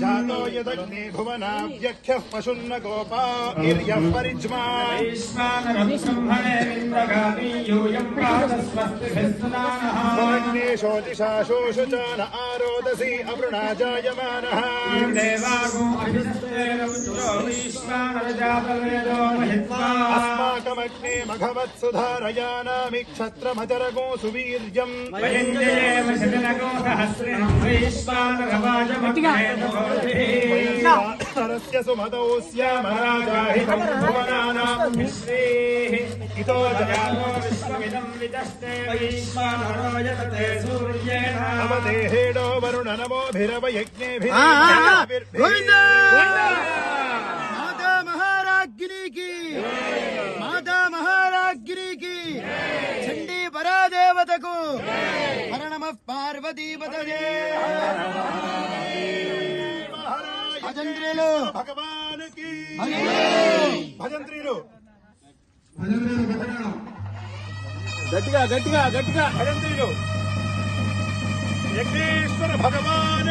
जातो यदग्ने भुवनाव्यख्यः पशुन्न गोपा इर्यः परिज्मा। च न आरोदसी अवृणा जायमानः अस्माकमग्ने मघवत्सुधारयानामि क्षत्रमचरगो सुवीर्यम्। सरस्य सुमतौ स्यामरागाहितं भुवनानां मिश्रेः इतो दयामो विश्वमिदं विदष्टे वैश्वानरो यतते सूर्येण नवते हेडो वरुण नमोभिरव यज्ञेभिः गोविन्द माता महाराज्ञी की माता महाराज्ञी की चण्डी परादेवतको हर नमः पार्वतीपतये భజంత్రీలు. గట్టిగా గట్టిగా గట్టిగా భజంత్రీలు. యజ్ఞేశ్వర భగవాన్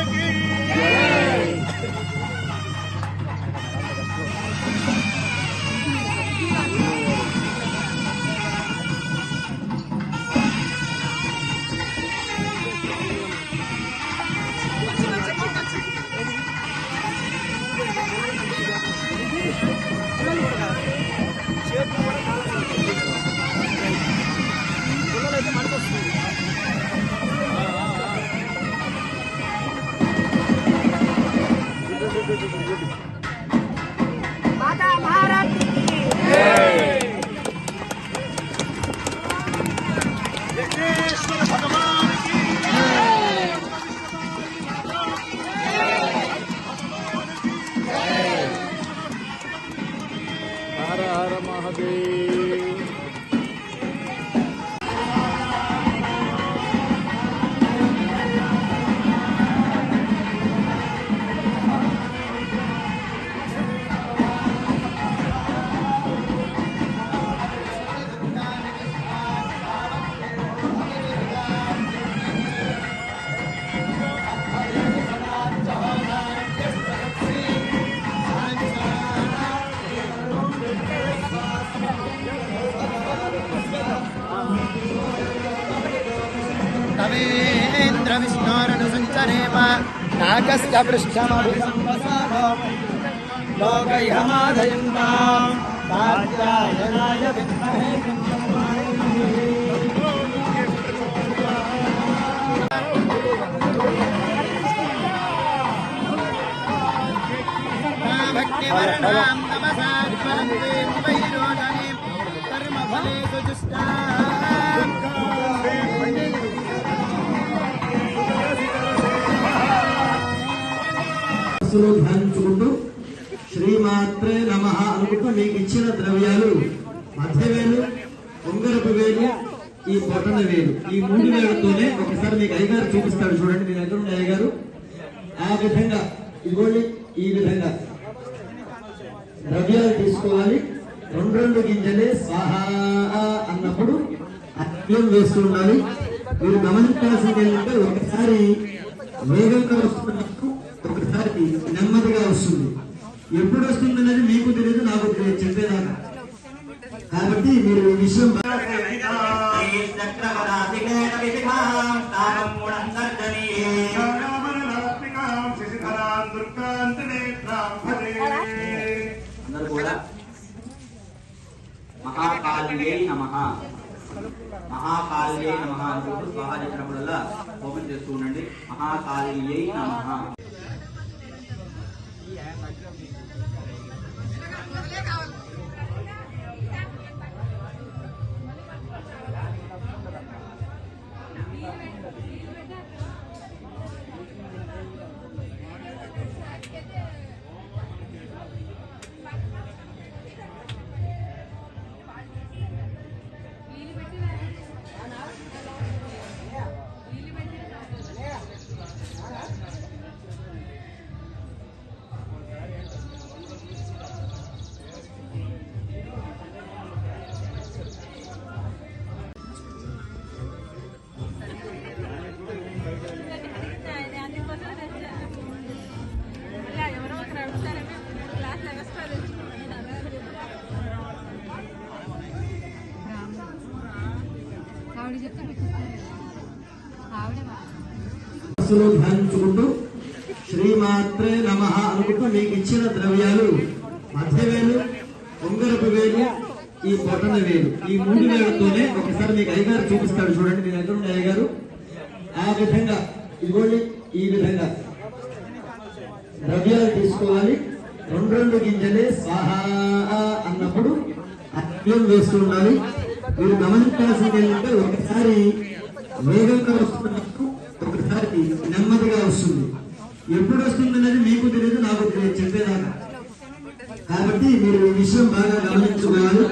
कश्च पृष्ठमभिसम्पसामः लोकयमाधयन्ताम् कात्यायनाय विद्महे भक्तिवर्णां మనస్సులో ధ్యానించుకుంటూ శ్రీమాత్రే నమ అనుకుంటూ మీకు ఇచ్చిన ద్రవ్యాలు మధ్యవేలు ఉంగరపు వేలు ఈ బొటన వేలు. ఈ మూడు వేలతోనే ఒకసారి మీకు అయ్యగారు చూపిస్తాడు చూడండి మీ దగ్గర ఉన్న అయ్యగారు. ఆ విధంగా ఇదిగోండి ఈ విధంగా. ద్రవ్యాలు తీసుకోవాలి. రెండు రెండు గింజలే స్వాహా అన్నప్పుడు అర్థం వేస్తూ ఉండాలి. మీరు గమనించాల్సింది ఏంటంటే ఒకసారి వేగంగా వస్తున్నప్పుడు ఒకసారి నెమ్మదిగా వస్తుంది. ఎప్పుడు వస్తుంది అనేది మీకు తెలియదు నాకు తెలియదు చెప్పేదాకా. కాబట్టి మీరు ఈ విషయం బాగా నమ. మహాకాళ్యై నమ అనుకుంటూ స్వాహా చెప్పినప్పుడల్లా ఓపెన్ చేస్తూ ఉండండి. మహాకాళ్యై నమ. మనస్సులో ధ్యానించుకుంటూ శ్రీమాత్రే నమ అనుకుంటూ మీకు ఇచ్చిన ద్రవ్యాలు మధ్యవేలు ఉంగరపు వేలు ఈ బొటన వేలు. ఈ మూడు వేలతోనే ఒకసారి మీకు అయ్యగారు చూపిస్తాడు చూడండి మీ దగ్గర ఉండే అయ్యగారు. ఆ విధంగా ఇదిగోండి ఈ విధంగా. ద్రవ్యాలు తీసుకోవాలి. రెండు రెండు గింజలే స్వాహా అన్నప్పుడు అత్యం వేస్తూ ఉండాలి. మీరు గమనించాల్సింది ఏంటంటే ఒకసారి వేగంగా వస్తున్న కాబట్టి నెమ్మదిగా వస్తుంది. ఎప్పుడు వస్తుందన్నది మీకు తెలియదు నాకు తెలియదు చెప్పేదాకా. కాబట్టి మీరు ఈ విషయం బాగా గమనించుకోవాలి.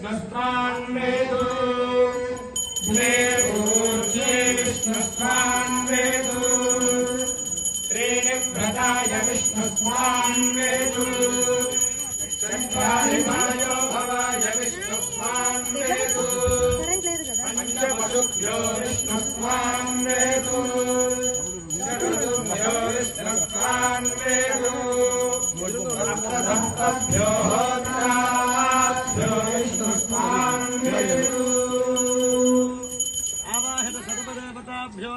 ष्णस्त्रान्वेतु श्रे भोजय विष्णस्त्रान्वेतु श्रीव्रताय विष्णुस्वान्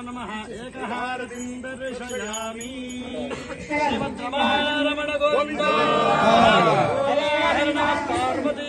नमः एकहारतिं दर्शयामि श्रीमद्रमारमण गोविन्द हरे हरि नमः पार्वती